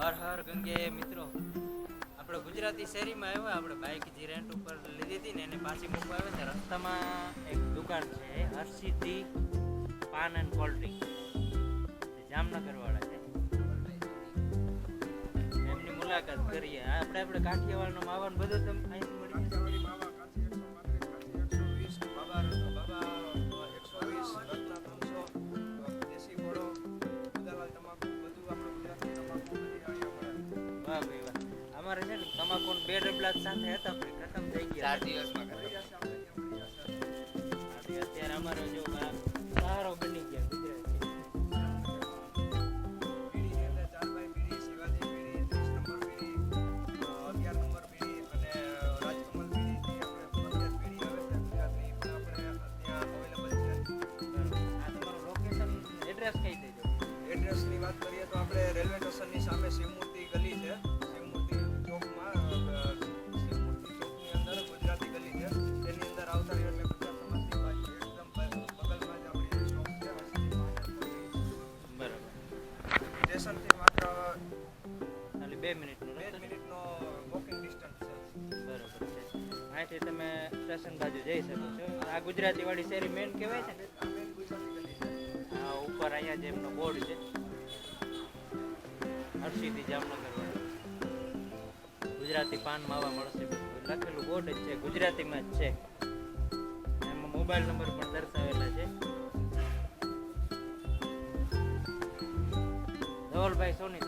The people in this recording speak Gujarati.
હર હર ગંગે મિત્રો. આપણે ગુજરાતી શેરીમાં આવ્યા, આપણે બાઇક જે રેન્ટ ઉપર લીધી હતી ને એને પાછી મૂકવા આવ્યા હતા. રસ્તામાં એક દુકાન છે Harsiddhi paan and cold drink. Jamnagar વાળા છે. એમની મુલાકાત કરીએ. આપણે આપણે કાઠિયાવાડનો માવાનું બધું તમે અહીંથી મળી અમારે છે ને તમાકુ બે ડબલા સાથે હતા પણ ખતમ થઈ ગયા. ચાર દિવસમાં ખતમ. આપણે અત્યારે અમારો જો સારો બની ગયા ગુજરાતી. બીડીની અંદર ચારભાઈ બીડી શિવાજી બીડી ત્રીસ નંબર ખાલી બે મિનિટનો બે. મિનિટનો વોકિંગ ડિસ્ટન્સ છે. બરાબર છે. અહીંથી તમે સ્ટેશન બાજુ જઈ શકો છો. આ ગુજરાતી વાળી શેરી મેન કહેવાય છે ને? આ ઉપર અહીંયા જે એમનો બોર્ડ છે. હર્ષિથી જામનગર ગુજરાતી પાન માવા મળશે. લખેલું બોર્ડ જ છે. ગુજરાતીમાં જ છે. એમાં મોબાઈલ નંબર પણ દર્શાવેલા છે. ધોલભાઈ સોની